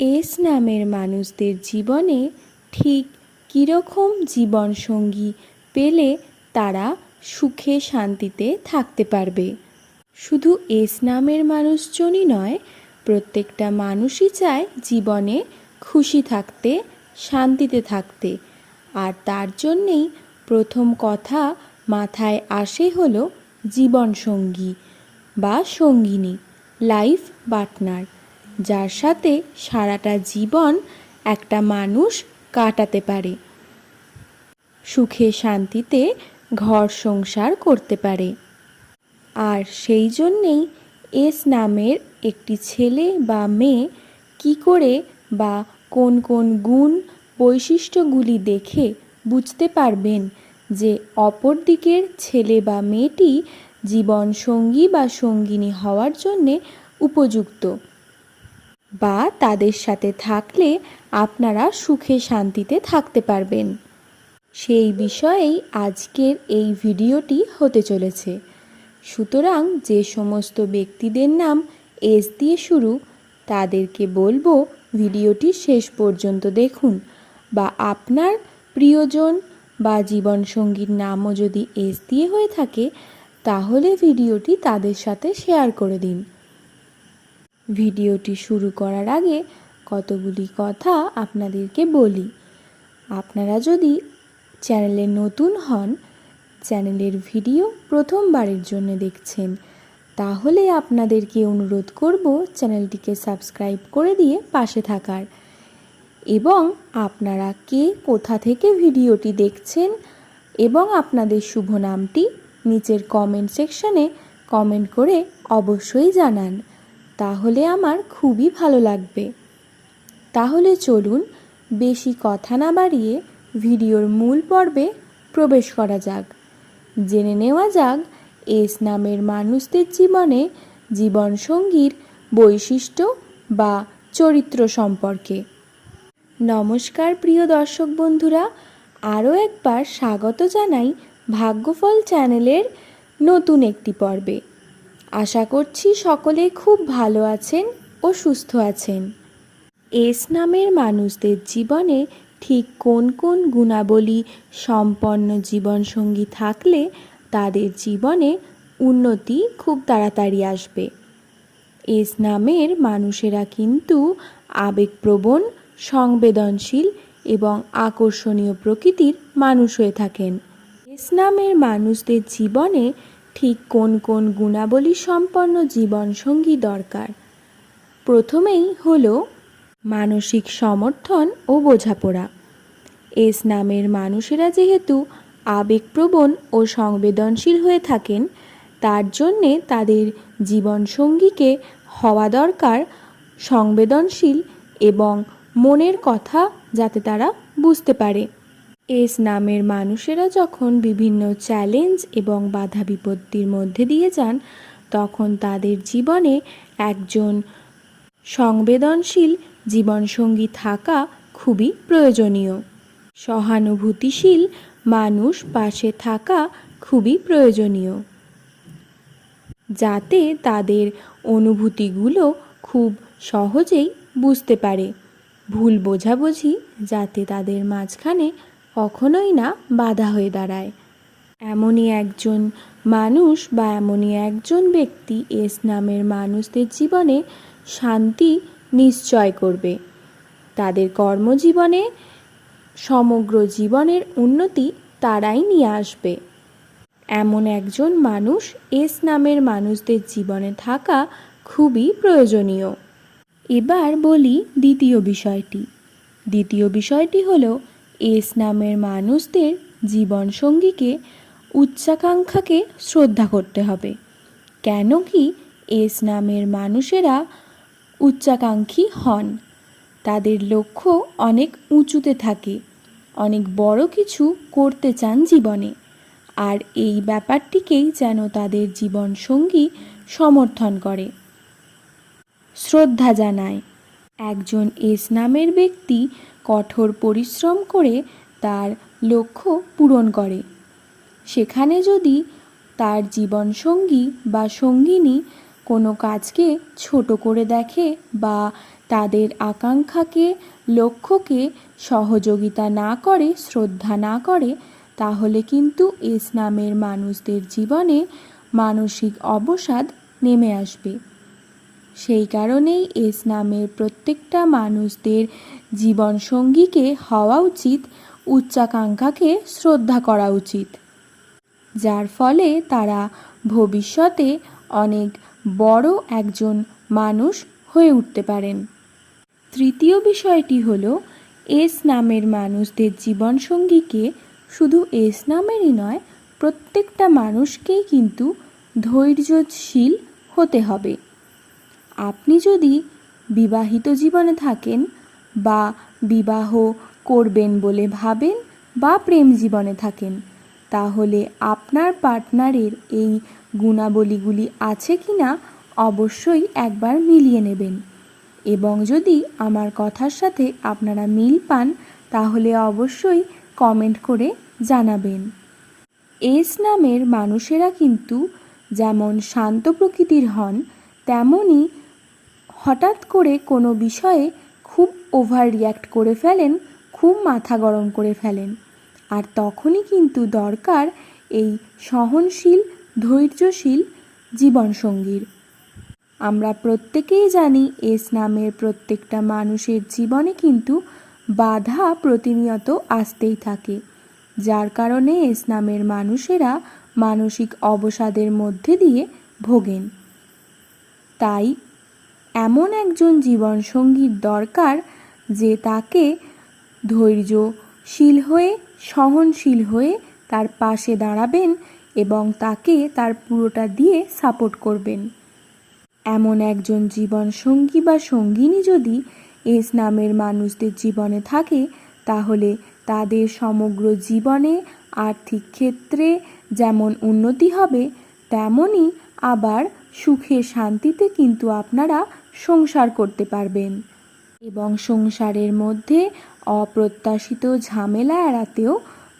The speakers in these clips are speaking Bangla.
এস নামের মানুষদের জীবনে ঠিক কীরকম জীবনসঙ্গী পেলে তারা সুখে শান্তিতে থাকতে পারবে। শুধু এস নামের মানুষজনই নয়, প্রত্যেকটা মানুষই চায় জীবনে খুশি থাকতে, শান্তিতে থাকতে। আর তার জন্যেই প্রথম কথা মাথায় আসে হলো জীবনসঙ্গী বা সঙ্গিনী, লাইফ পার্টনার। যার সাথে সারাটা জীবন একটা মানুষ কাটাতে পারে। সুখে শান্তিতে ঘর সংসার করতে পারে। আর সেই জন্যেই এস নামের একটি ছেলে বা মেয়ে কি করে বা কোন কোন গুণ বৈশিষ্ট্যগুলি দেখে বুঝতে পারবেন যে অপর দিকের ছেলে বা মেয়েটি জীবন সঙ্গী বা সঙ্গিনী হওয়ার জন্যে উপযুক্ত। বা তাদের সাথে থাকলে আপনারা সুখে শান্তিতে থাকতে পারবেন। সেই বিষয়েই আজকের এই ভিডিওটি হতে চলেছে। সুতরাং যে সমস্ত ব্যক্তিদের নাম এস দিয়ে শুরু, তাদেরকে বলব ভিডিওটি শেষ পর্যন্ত দেখুন বা আপনার প্রিয়জন বা জীবনসঙ্গীর নামও যদি এস দিয়ে হয়ে থাকে, তাহলে ভিডিওটি তাদের সাথে শেয়ার করে দিন। ভিডিওটি শুরু করার আগে কতগুলি কথা আপনাদেরকে বলি। আপনারা যদি চ্যানেলে নতুন হন, চ্যানেলের ভিডিও প্রথমবারের জন্য দেখছেন, তাহলে আপনাদেরকে অনুরোধ করব চ্যানেলটিকে সাবস্ক্রাইব করে দিয়ে পাশে থাকার। এবং আপনারা কে, কোথা থেকে ভিডিওটি দেখছেন এবং আপনাদের শুভ নামটি নিচের কমেন্ট সেকশনে কমেন্ট করে অবশ্যই জানান। তাহলে আমার খুবই ভালো লাগবে। তাহলে চলুন বেশি কথা না বাড়িয়ে ভিডিওর মূল পর্বে প্রবেশ করা যাক। জেনে নেওয়া যাক এস নামের মানুষদের জীবনে জীবনসঙ্গীর বৈশিষ্ট্য বা চরিত্র সম্পর্কে। নমস্কার প্রিয় দর্শক বন্ধুরা, আরও একবার স্বাগত জানাই ভাগ্যফল চ্যানেলের নতুন একটি পর্বে। আশা করছি সকলে খুব ভালো আছেন ও সুস্থ আছেন। এস নামের মানুষদের জীবনে ঠিক কোন কোন গুণাবলী সম্পন্ন জীবনসঙ্গী থাকলে তাদের জীবনে উন্নতি খুব তাড়াতাড়ি আসবে। এস নামের মানুষেরা কিন্তু আবেগপ্রবণ, সংবেদনশীল এবং আকর্ষণীয় প্রকৃতির মানুষ হয়ে থাকেন। এস নামের মানুষদের জীবনে ঠিক কোন কোন গুণাবলী সম্পন্ন জীবনসঙ্গী দরকার? প্রথমেই হলো মানসিক সমর্থন ও বোঝাপড়া। এস নামের মানুষেরা যেহেতু আবেগপ্রবণ ও সংবেদনশীল হয়ে থাকেন, তার জন্যে তাদের জীবনসঙ্গীকে হওয়া দরকার সংবেদনশীল এবং মনের কথা যাতে তারা বুঝতে পারে। এস নামের মানুষেরা যখন বিভিন্ন চ্যালেঞ্জ এবং বাধা বিপত্তির মধ্যে দিয়ে যান, তখন তাদের জীবনে একজন সংবেদনশীল জীবনসঙ্গী থাকা খুবই প্রয়োজনীয়। সহানুভূতিশীল মানুষ পাশে থাকা খুবই প্রয়োজনীয়। যাতে তাদের অনুভূতিগুলো খুব সহজেই বুঝতে পারে। ভুল বোঝাবুঝি যাতে তাদের মাঝখানে কখনোই না বাধা হয়ে দাঁড়ায়। এমনই একজন মানুষ বা এমনই একজন ব্যক্তি এস নামের মানুষদের জীবনে শান্তি নিশ্চয় করবে। তাদের কর্মজীবনে, সমগ্র জীবনের উন্নতি তারাই নিয়ে আসবে। এমন একজন মানুষ এস নামের মানুষদের জীবনে থাকা খুবই প্রয়োজনীয়। এবার বলি দ্বিতীয় বিষয়টি। দ্বিতীয় বিষয়টি হলো এস নামের মানুষদের জীবনসঙ্গীকে, উচ্চাকাঙ্ক্ষাকে শ্রদ্ধা করতে হবে। কেন কি এস নামের মানুষেরা উচ্চাকাঙ্ক্ষী হন। তাদের লক্ষ্য অনেক উঁচুতে থাকে, অনেক বড় কিছু করতে চান জীবনে। আর এই ব্যাপারটিকেই যেন তাদের জীবনসঙ্গী সমর্থন করে। শ্রদ্ধা জানায়, একজন এস নামের ব্যক্তি কঠোর পরিশ্রম করে তার লক্ষ্য পূরণ করে। সেখানে যদি তার জীবনসঙ্গী বা সঙ্গিনী কোনো কাজকে ছোট করে দেখে বা তাদের আকাঙ্ক্ষাকে, লক্ষ্যকে সহযোগিতা না করে, শ্রদ্ধা না করে, তাহলে কিন্তু ইসলামের মানুষদের জীবনে মানসিক অবসাদ নেমে আসবে। সেই কারণেই এস নামের প্রত্যেকটা মানুষদের জীবনসঙ্গীকে হওয়া উচিত, উচ্চাকাঙ্ক্ষাকে শ্রদ্ধা করা উচিত। যার ফলে তারা ভবিষ্যতে অনেক বড় একজন মানুষ হয়ে উঠতে পারেন। তৃতীয় বিষয়টি হলো এস নামের মানুষদের জীবনসঙ্গীকে শুধু এস নামেরই নয়, প্রত্যেকটা মানুষকেই কিন্তু ধৈর্যশীল হতে হবে। আপনি যদি বিবাহিত জীবনে থাকেন বা বিবাহ করবেন বলে ভাবেন বা প্রেম জীবনে থাকেন, তাহলে আপনার পার্টনারের এই গুণাবলীগুলি আছে কি না অবশ্যই একবার মিলিয়ে নেবেন। এবং যদি আমার কথার সাথে আপনারা মিল পান, তাহলে অবশ্যই কমেন্ট করে জানাবেন। এস নামের মানুষেরা কিন্তু যেমন শান্ত প্রকৃতির হন তেমনই হঠাৎ করে কোনো বিষয়ে খুব ওভার রিয়্যাক্ট করে ফেলেন, খুব মাথা গরম করে ফেলেন। আর তখনই কিন্তু দরকার এই সহনশীল, ধৈর্যশীল জীবনসঙ্গীর। আমরা প্রত্যেকেই জানি এস নামের প্রত্যেকটা মানুষের জীবনে কিন্তু বাধা প্রতিনিয়ত আসতেই থাকে। যার কারণে এস নামের মানুষেরা মানসিক অবসাদের মধ্যে দিয়ে ভোগেন। তাই এমন একজন জীবনসঙ্গীর দরকার যে তাকে ধৈর্যশীল হয়ে, সহনশীল হয়ে তার পাশে দাঁড়াবেন এবং তাকে তার পুরোটা দিয়ে সাপোর্ট করবেন। এমন একজন জীবন সঙ্গী বা সঙ্গিনী যদি এস নামের মানুষদের জীবনে থাকে, তাহলে তাদের সমগ্র জীবনে আর্থিক ক্ষেত্রে যেমন উন্নতি হবে তেমনই আবার সুখে শান্তিতে কিন্তু আপনারা সংসার করতে পারবেন। এবং সংসারের মধ্যে অপ্রত্যাশিত ঝামেলা এড়াতেও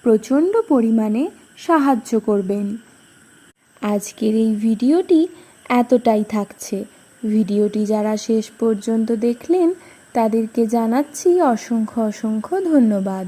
প্রচণ্ড পরিমাণে সাহায্য করবেন। আজকের এই ভিডিওটি এতটাই থাকছে। ভিডিওটি যারা শেষ পর্যন্ত দেখলেন, তাদেরকে জানাচ্ছি অসংখ্য অসংখ্য ধন্যবাদ।